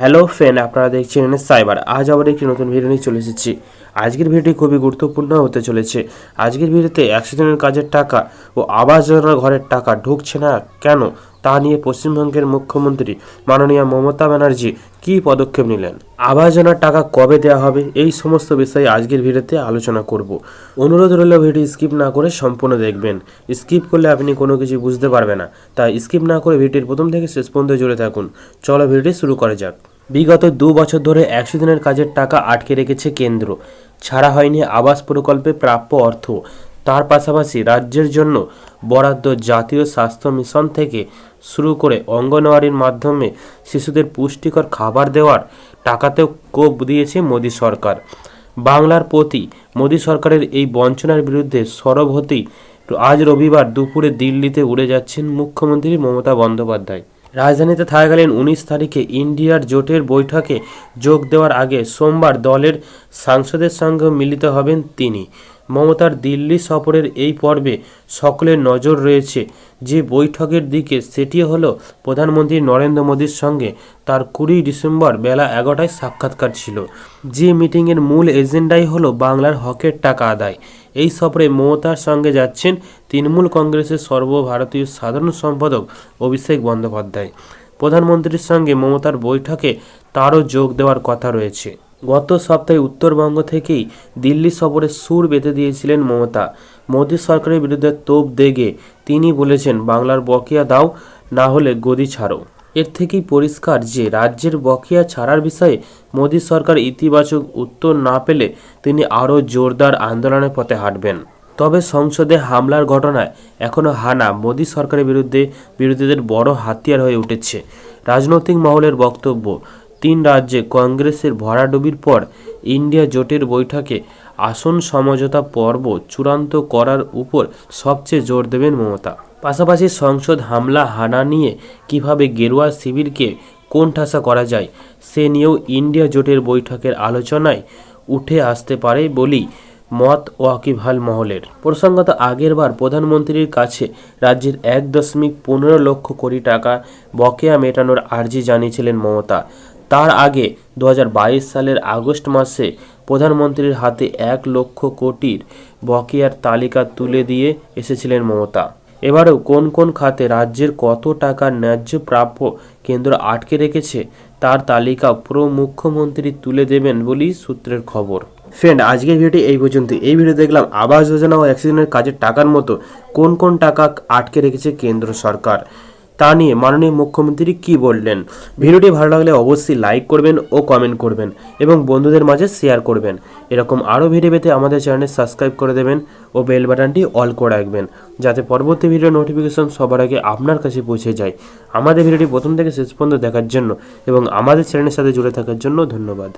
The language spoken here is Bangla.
হ্যালো ফ্রেন্ড, আপনারা দেখছেন সাইবার। আজ আবার একটি নতুন ভিডিও নিয়ে চলে এসেছি। আজকের ভিডিওটি খুবই গুরুত্বপূর্ণ হতে চলেছে। আজকের ভিডিওতে একশো দিনের কাজের টাকা ও আবাস যোজনার ঘরের টাকা ঢুকছে না কেন? তা নিয়ে পশ্চিমবঙ্গের মুখ্যমন্ত্রী মাননীয় মমতা ব্যানার্জি কী পদক্ষেপ নিলেন? আবাস যোজনার টাকা কবে দেওয়া হবে? এই সমস্ত বিষয়ে আজকের ভিডিওতে আলোচনা করব। অনুরোধ রইল ভিডিও স্কিপ না করে সম্পূর্ণ দেখবেন। স্কিপ করলে আপনি কোনো কিছু বুঝতে পারবে না। তাই স্কিপ না করে ভিডিওর প্রথম থেকে শেষ পর্যন্ত জুড়ে থাকুন। চলো ভিডিওটি শুরু করা যাক। বিগত দু বছর ধরে একশো দিনের কাজের টাকা আটকে রেখেছে কেন্দ্র। ছাড়া হয়নি আবাস প্রকল্পে প্রাপ্য অর্থ। তার পাশাপাশি রাজ্যের জন্য বরাদ্দ জাতীয় স্বাস্থ্য মিশন থেকে শুরু করে অঙ্গনওয়াড়ির মাধ্যমে শিশুদের পুষ্টিকর খাবার দেওয়ার টাকাতেও কোপ দিয়েছে মোদী সরকার। বাংলার প্রতি মোদী সরকারের এই বঞ্চনার বিরুদ্ধে সরব হতেই আজ রবিবার দুপুরে দিল্লিতে উড়ে যাচ্ছেন মুখ্যমন্ত্রী মমতা বন্দ্যোপাধ্যায়। রাজধানীতে থাকাকালীন উনিশ তারিখে ইন্ডিয়ার জোটের বৈঠকে যোগ দেওয়ার আগে সোমবার দলের সাংসদের সঙ্গে মিলিত হবেন তিনি। মমতার দিল্লি সফরের এই পর্বে সকলের নজর রয়েছে। যে বৈঠকের দিকে সেটি হলো প্রধানমন্ত্রী নরেন্দ্র মোদীর সঙ্গে, তার কুড়ি ডিসেম্বর বেলা এগারোটায় সাক্ষাৎকার ছিল। যে মিটিংয়ের মূল এজেন্ডাই হলো বাংলার হকের টাকা আদায়। এই সফরে মমতার সঙ্গে যাচ্ছেন তৃণমূল কংগ্রেসের সর্বভারতীয় সাধারণ সম্পাদক অভিষেক বন্দ্যোপাধ্যায়। প্রধানমন্ত্রীর সঙ্গে মমতার বৈঠকে তারও যোগ দেওয়ার কথা রয়েছে। গত সপ্তাহে উত্তরবঙ্গ থেকেই দিল্লি সফরে সুর বেঁধে দিয়েছিলেন মমতা। মোদী সরকারের বিরুদ্ধে তোপ দেগে তিনি বলেছেন, বাংলার বকেয়া দাও, না হলে গদি ছাড়ো। এর থেকেই পরিষ্কার যে রাজ্যের বকেয়া ছাড়ার বিষয়ে মোদী সরকার ইতিবাচক উত্তর না পেলে তিনি আরও জোরদার আন্দোলনের পথে হাঁটবেন। তবে সংসদে হামলার ঘটনায় এখনও হানা মোদী সরকারের বিরুদ্ধে বিরোধীদের বড় হাতিয়ার হয়ে উঠেছে। রাজনৈতিক মহলের বক্তব্য তিন রাজ্যে কংগ্রেসের ভরাডুবির পর ইন্ডিয়া জোটের বৈঠকে আসন সমঝোতা পর্ব চূড়ান্ত করার উপর সবচেয়ে জোর দেবেন মমতা। পাশাপাশি সংসদ হামলা হানা নিয়ে কীভাবে গেরুয়া শিবিরকে কোণঠাসা করা যায়, সে নিয়েও ইন্ডিয়া জোটের বৈঠকের আলোচনায় উঠে আসতে পারে বলেই মত ওয়াকিবহাল মহলের। প্রসঙ্গত আগেরবার প্রধানমন্ত্রীর কাছে রাজ্যের এক দশমিক পনেরো লক্ষ কোটি টাকা বকেয়া মেটানোর আর্জি জানিয়েছিলেন মমতা। তার আগে দু হাজার বাইশ সালের আগস্ট মাসে প্রধানমন্ত্রীর হাতে এক লক্ষ কোটির বকেয়ার তালিকা তুলে দিয়ে এসেছিলেন মমতা। এবারেও কোন কোন খাতে রাজ্যের কত টাকার ন্যায্য প্রাপ্য কেন্দ্র আটকে রেখেছে, তার তালিকা পুরো মুখ্যমন্ত্রী তুলে দেবেন বলেই সূত্রের খবর। ফ্রেন্ড, আজকের ভিডিওটি এই পর্যন্ত। এই ভিডিও দেখলাম আবাস যোজনা ও অ্যাক্সিডেন্টের কাজের টাকার মতো কোন কোন টাকা আটকে রেখেছে কেন্দ্র সরকার। তা নিয়ে মাননীয় মুখ্যমন্ত্রী কি বললেন? ভিডিওটি ভালো লাগলে অবশ্যই লাইক করবেন ও কমেন্ট করবেন এবং বন্ধুদের মাঝে শেয়ার করবেন। এরকম আরও ভিডিও পেতে আমাদের চ্যানেল সাবস্ক্রাইব করে দেবেন ও বেল বাটনটি অল করে রাখবেন, যাতে পরবর্তী ভিডিও নোটিফিকেশন সবার আগে আপনার কাছে পৌঁছে যায়। আমাদের ভিডিওটি প্রথম থেকে শেষ পর্যন্ত দেখার জন্য এবং আমাদের চ্যানেলের সাথে জুড়ে থাকার জন্য ধন্যবাদ।